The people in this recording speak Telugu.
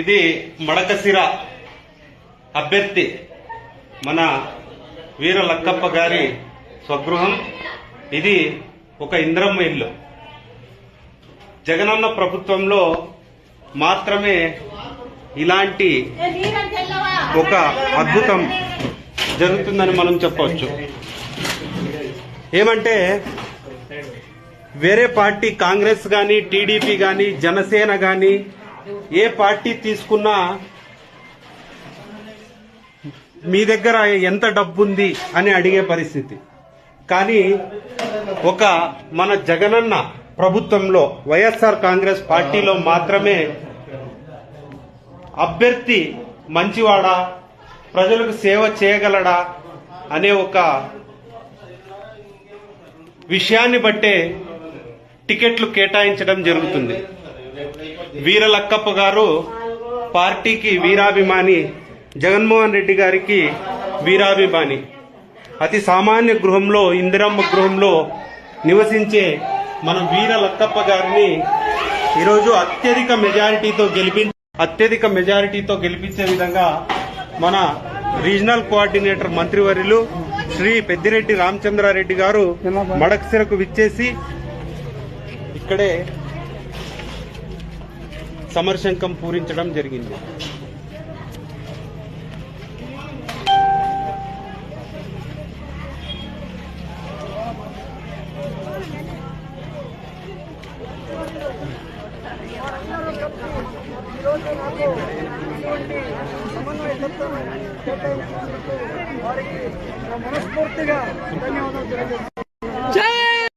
ఇది మడకసిర అభ్యర్థి మన వీర లక్కప్ప గారి స్వగృహం. ఇది ఒక ఇంద్రమ్మ ఇల్లు. జగనన్న ప్రభుత్వంలో మాత్రమే ఇలాంటి ఒక అద్భుతం జరుగుతుందని మనం చెప్పవచ్చు. ఏమంటే వేరే పార్టీ కాంగ్రెస్ కానీ టీడీపీ కానీ జనసేన కానీ ఏ పార్టీ తీసుకున్నా మీ దగ్గర ఎంత డబ్బుంది అని అడిగే పరిస్థితి. కానీ ఒక మన జగనన్న ప్రభుత్వంలో వైఎస్ఆర్ కాంగ్రెస్ పార్టీలో మాత్రమే అభ్యర్థి మంచివాడా ప్రజలకు సేవ చేయగలడా అనే ఒక విషయాన్ని బట్టే టికెట్లు కేటాయించడం జరుగుతుంది. వీరలక్కప్ప గారు పార్టీకి వీరాభిమాని జగన్మోహన్ రెడ్డి గారికి వీరాభిమాని. అతి సామాన్య గృహంలో ఇందిరమ్మ గృహంలో నివసించే మన వీర లక్కప్ప గారిని ఈరోజు అత్యధిక మెజారిటీతో గెలిపి అత్యధిక మెజారిటీతో గెలిపించే విధంగా మన రీజనల్ కోఆర్డినేటర్ మంత్రివర్యులు శ్రీ పెద్దిరెడ్డి రామచంద్రారెడ్డి గారు మడక్సిరకు విచ్చేసి ఇక్కడే సమర్శంకం పూరించడం జరిగింది. వారికి మనస్ఫూర్తిగా ధన్యవాదాలు తెలియజేస్తున్నాను